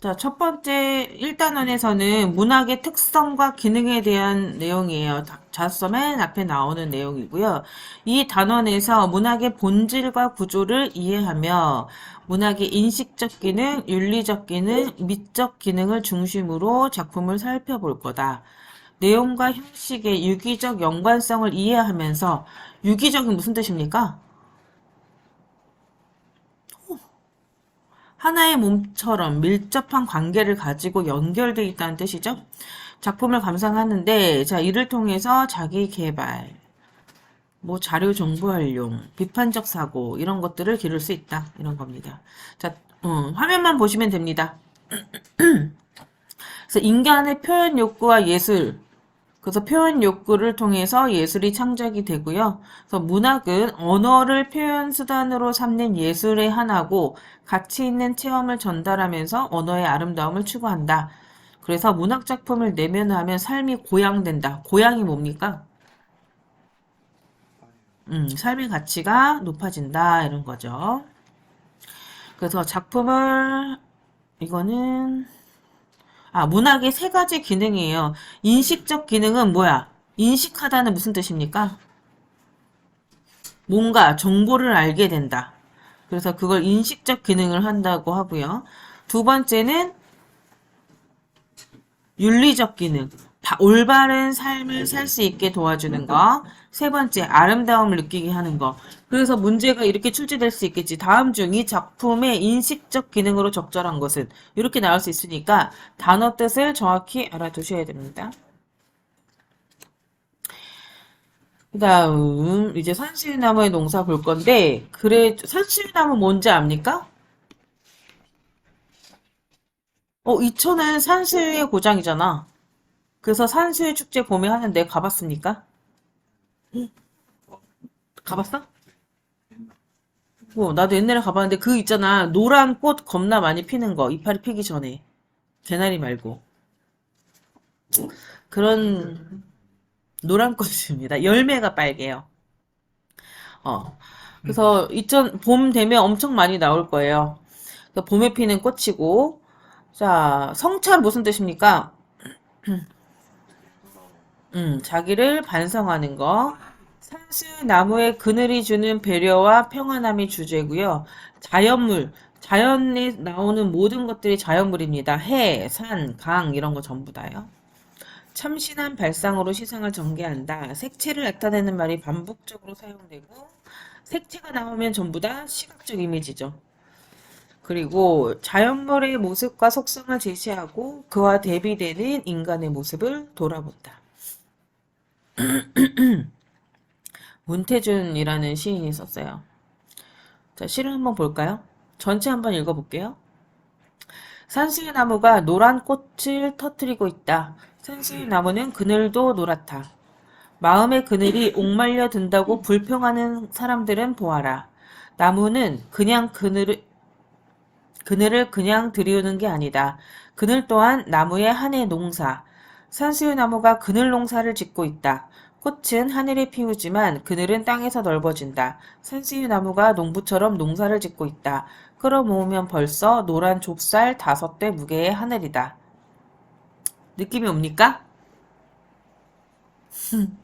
자, 첫 번째 1단원에서는 문학의 특성과 기능에 대한 내용이에요. 자- 자서 맨 앞에 나오는 내용이고요. 이 단원에서 문학의 본질과 구조를 이해하며 문학의 인식적 기능, 윤리적 기능, 미적 기능을 중심으로 작품을 살펴볼 거다. 내용과 형식의 유기적 연관성을 이해하면서 유기적이 무슨 뜻입니까? 하나의 몸처럼 밀접한 관계를 가지고 연결되어 있다는 뜻이죠. 작품을 감상하는데, 자, 이를 통해서 자기 개발, 뭐 자료 정보 활용, 비판적 사고, 이런 것들을 기를 수 있다. 이런 겁니다. 자, 음, 화면만 보시면 됩니다. 그래서 인간의 표현 욕구와 예술, 그래서 표현 욕구를 통해서 예술이 창작이 되고요. 그래서 문학은 언어를 표현 수단으로 삼는 예술의 하나고 가치 있는 체험을 전달하면서 언어의 아름다움을 추구한다. 그래서 문학 작품을 내면하면 삶이 고양된다. 고양이 뭡니까? 음, 삶의 가치가 높아진다. 이런 거죠. 그래서 작품을 이거는 아, 문학의 세 가지 기능이에요. 인식적 기능은 뭐야? 인식하다는 무슨 뜻입니까? 뭔가 정보를 알게 된다. 그래서 그걸 인식적 기능을 한다고 하고요. 두 번째는 윤리적 기능. 바- 올바른 삶을 살 수 있게 도와주는 거. 세 번째, 아름다움을 느끼게 하는 거. 그래서 문제가 이렇게 출제될 수 있겠지. 다음 중 이 작품의 인식적 기능으로 적절한 것은 이렇게 나올 수 있으니까 단어 뜻을 정확히 알아두셔야 됩니다. 그 다음, 이제 산수유나무의 농사 볼 건데, 그래, 산수유나무 뭔지 압니까? 어, 이천은 산수유의 고장이잖아. 그래서 산수유 축제 봄에 하는데 가봤습니까? 가봤어? 어, 나도 옛날에 가봤는데 그 있잖아. 노란 꽃 겁나 많이 피는 거. 이파리 피기 전에. 개나리 말고. 그런 노란 꽃입니다. 열매가 빨개요. 어. 그래서 이천 봄 되면 엄청 많이 나올 거예요. 봄에 피는 꽃이고. 자, 성찬 무슨 뜻입니까? 음, 자기를 반성하는 거. 산수 나무의 그늘이 주는 배려와 평안함이 주제고요. 자연물, 자연에 나오는 모든 것들이 자연물입니다. 해, 산, 강 이런 거 전부 다요. 참신한 발상으로 시상을 전개한다. 색채를 나타내는 말이 반복적으로 사용되고 색채가 나오면 전부 다 시각적 이미지죠. 그리고 자연물의 모습과 속성을 제시하고 그와 대비되는 인간의 모습을 돌아본다. 문태준이라는 시인이 썼어요. 자, 시를 한번 볼까요? 전체 한번 읽어볼게요. 산수유 나무가 노란 꽃을 터뜨리고 있다. 산수유 나무는 그늘도 노랗다. 마음의 그늘이 옥말려 든다고 불평하는 사람들은 보아라. 나무는 그냥 그늘을, 그늘을 그냥 들이우는 게 아니다. 그늘 또한 나무의 한해 농사. 산수유 나무가 그늘 농사를 짓고 있다. 꽃은 하늘에 피우지만 그늘은 땅에서 넓어진다. 산수유 나무가 농부처럼 농사를 짓고 있다. 끌어모으면 벌써 노란 좁쌀 다섯 대 무게의 하늘이다. 느낌이 옵니까?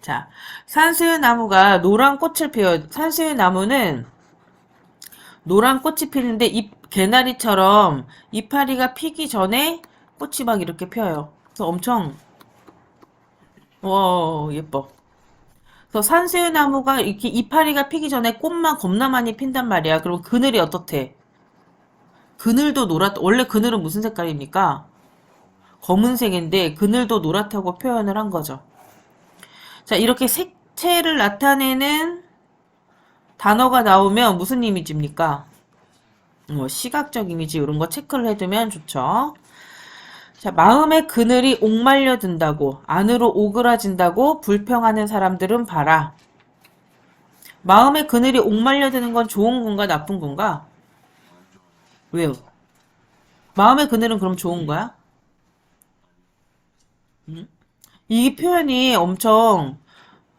자, 산수유 나무가 노란 꽃을 피워. 산수유 나무는 노란 꽃이 피는데 잎 개나리처럼 이파리가 피기 전에 꽃이 막 이렇게 펴요. 그래서 엄청 와 예뻐. 그래서 산수유 나무가 이렇게 이파리가 피기 전에 꽃만 겁나 많이 핀단 말이야. 그럼 그늘이 어떻대? 그늘도 노랗. 원래 그늘은 무슨 색깔입니까? 검은색인데 그늘도 노랗다고 표현을 한 거죠. 자, 이렇게 색채를 나타내는 단어가 나오면 무슨 이미지입니까? 뭐 시각적 이미지 이런 거 체크를 해두면 좋죠. 자, 마음의 그늘이 옥말려 든다고, 안으로 오그라진다고 불평하는 사람들은 봐라. 마음의 그늘이 옥말려 드는 건 좋은 건가, 나쁜 건가? 왜요? 마음의 그늘은 그럼 좋은 거야? 이 표현이 엄청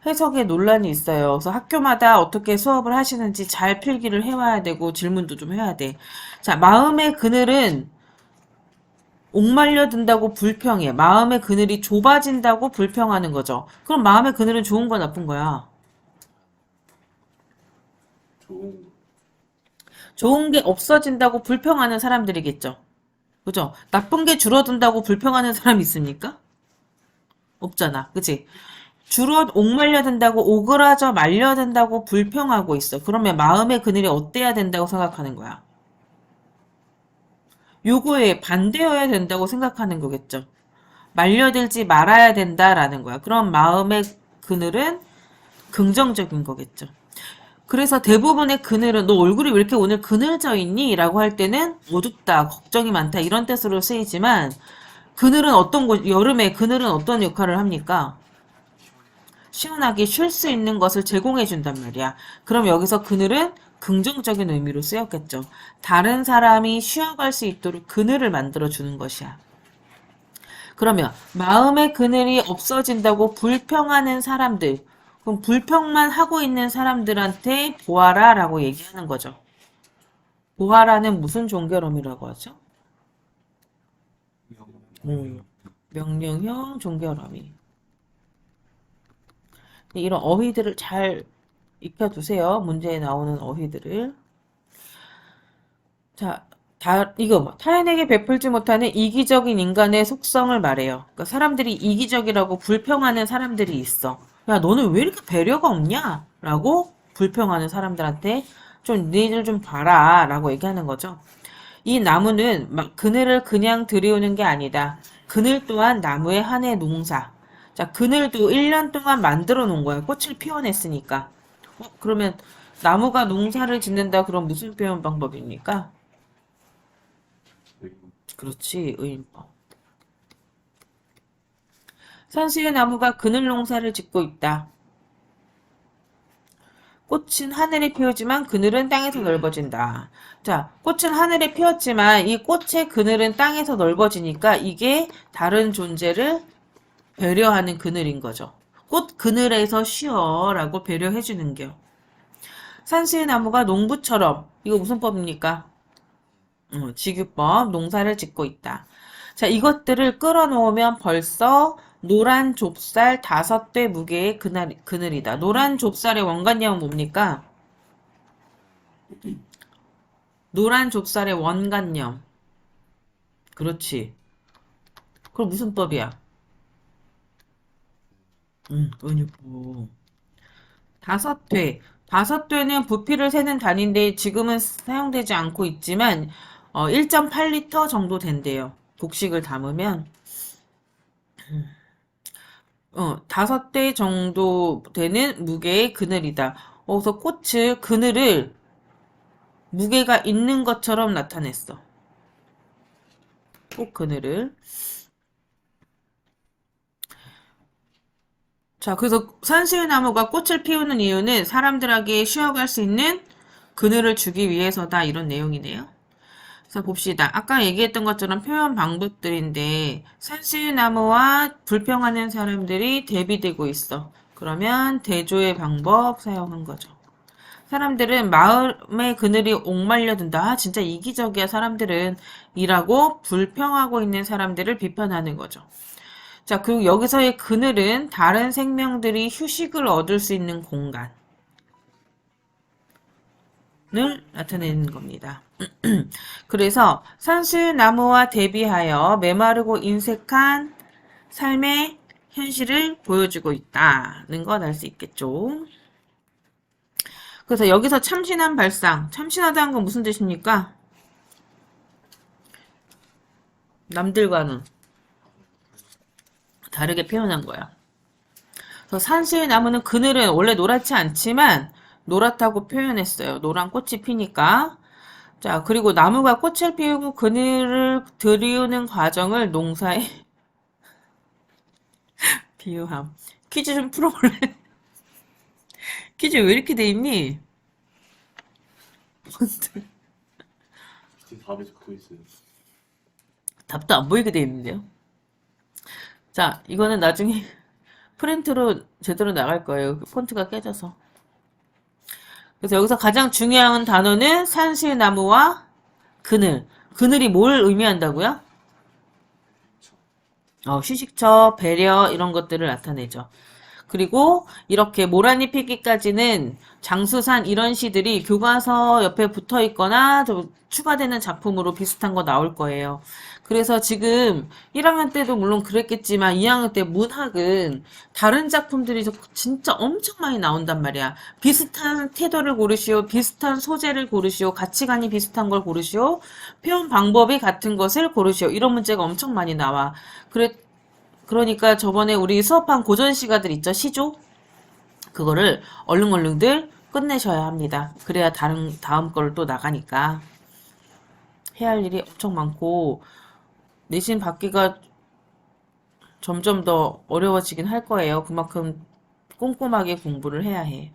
해석에 논란이 있어요. 그래서 학교마다 어떻게 수업을 하시는지 잘 필기를 해와야 되고 질문도 좀 해야 돼. 자, 마음의 그늘은 옥말려 든다고 불평해. 마음의 그늘이 좁아진다고 불평하는 거죠. 그럼 마음의 그늘은 좋은 거야, 나쁜 거야? 좋은 거. 좋은 게 없어진다고 불평하는 사람들이겠죠. 그죠? 나쁜 게 줄어든다고 불평하는 사람 있습니까? 없잖아. 그치? 줄어, 옥말려 든다고 오그라져 말려 든다고 불평하고 있어. 그러면 마음의 그늘이 어때야 된다고 생각하는 거야? 요거에 반대여야 된다고 생각하는 거겠죠. 말려들지 말아야 된다라는 거야. 그럼 마음의 그늘은 긍정적인 거겠죠. 그래서 대부분의 그늘은 너 얼굴이 왜 이렇게 오늘 그늘져 있니? 라고 할 때는 어둡다, 걱정이 많다 이런 뜻으로 쓰이지만 그늘은 어떤 곳, 여름에 그늘은 어떤 역할을 합니까? 시원하게 쉴 수 있는 것을 제공해 준단 말이야. 그럼 여기서 그늘은 긍정적인 의미로 쓰였겠죠. 다른 사람이 쉬어갈 수 있도록 그늘을 만들어 주는 것이야. 그러면 마음의 그늘이 없어진다고 불평하는 사람들, 그럼 불평만 하고 있는 사람들한테 보아라 라고 얘기하는 거죠. 보아라는 무슨 종결음이라고 하죠? 음, 명령형 종결어미. 이런 어휘들을 잘 익혀두세요. 문제에 나오는 어휘들을. 자, 다, 이거 뭐, 타인에게 베풀지 못하는 이기적인 인간의 속성을 말해요. 그러니까 사람들이 이기적이라고 불평하는 사람들이 있어. 야, 너는 왜 이렇게 배려가 없냐? 라고 불평하는 사람들한테 좀 니들 좀 봐라. 라고 얘기하는 거죠. 이 나무는 막 그늘을 그냥 들이우는 게 아니다. 그늘 또한 나무의 한 해 농사. 자, 그늘도 1년 동안 만들어 놓은 거야. 꽃을 피워냈으니까. 어, 그러면 나무가 농사를 짓는다 그럼 무슨 표현 방법입니까? 그렇지, 의인법. 산수의 나무가 그늘 농사를 짓고 있다. 꽃은 하늘에 피우지만 그늘은 땅에서 넓어진다. 자, 꽃은 하늘에 피었지만 이 꽃의 그늘은 땅에서 넓어지니까 이게 다른 존재를 배려하는 그늘인 거죠. 꽃 그늘에서 쉬어 라고 배려해 주는 겨. 산수의 나무가 농부처럼 이거 무슨 법입니까? 어, 직유법 농사를 짓고 있다. 자, 이것들을 끌어놓으면 벌써 노란 좁쌀 다섯 대 무게의 그날, 그늘이다. 노란 좁쌀의 원관념은 뭡니까? 노란 좁쌀의 원관념. 그렇지. 그럼 무슨 법이야? 응, 은유법. 다섯 대. 다섯 대는 부피를 세는 단위인데 지금은 사용되지 않고 있지만 어, 1.8리터 정도 된대요. 곡식을 담으면 어, 다섯 대 정도 되는 무게의 그늘이다. 어, 그래서 꽃을 그늘을 무게가 있는 것처럼 나타냈어. 꽃 그늘을. 자, 그래서 산수유나무가 꽃을 피우는 이유는 사람들에게 쉬어갈 수 있는 그늘을 주기 위해서다. 이런 내용이네요. 자, 봅시다. 아까 얘기했던 것처럼 표현 방법들인데, 산수유나무와 불평하는 사람들이 대비되고 있어. 그러면 대조의 방법 사용한 거죠. 사람들은 마음의 그늘이 옥말려든다. 아, 진짜 이기적이야, 사람들은. 이라고 불평하고 있는 사람들을 비판하는 거죠. 자, 그리고 여기서의 그늘은 다른 생명들이 휴식을 얻을 수 있는 공간 을 나타내는 겁니다. 그래서 산수나무와 대비하여 메마르고 인색한 삶의 현실을 보여주고 있다는 걸알수 있겠죠. 그래서 여기서 참신한 발상, 참신하다는 건 무슨 뜻입니까? 남들과는 다르게 표현한 거야. 그래서 산수의 나무는 그늘은 원래 노랗지 않지만 노랗다고 표현했어요. 노란 꽃이 피니까. 자, 그리고 나무가 꽃을 피우고 그늘을 들이우는 과정을 농사에 비유함. 퀴즈 좀 풀어볼래? 퀴즈 왜 이렇게 돼 있니? 적혀 있어요. 답도 안 보이게 돼 있는데요. 자, 이거는 나중에 프린트로 제대로 나갈 거예요. 폰트가 깨져서. 그래서 여기서 가장 중요한 단어는 산실나무와 그늘. 그늘이 뭘 의미한다고요? 어, 휴식처, 배려 이런 것들을 나타내죠. 그리고 이렇게 모란이 피기까지는 장수산 이런 시들이 교과서 옆에 붙어 있거나 좀 추가되는 작품으로 비슷한 거 나올 거예요. 그래서 지금 1학년 때도 물론 그랬겠지만 2학년 때 문학은 다른 작품들이 저- 진짜 엄청 많이 나온단 말이야. 비슷한 태도를 고르시오, 비슷한 소재를 고르시오, 가치관이 비슷한 걸 고르시오, 표현 방법이 같은 것을 고르시오. 이런 문제가 엄청 많이 나와. 그래, 그러니까 저번에 우리 수업한 고전 시가들 있죠? 시조? 그거를 얼른 얼른들 끝내셔야 합니다. 그래야 다른, 다음 걸 또 나가니까. 해야 할 일이 엄청 많고, 내신 받기가 점점 더 어려워지긴 할 거예요. 그만큼 꼼꼼하게 공부를 해야 해.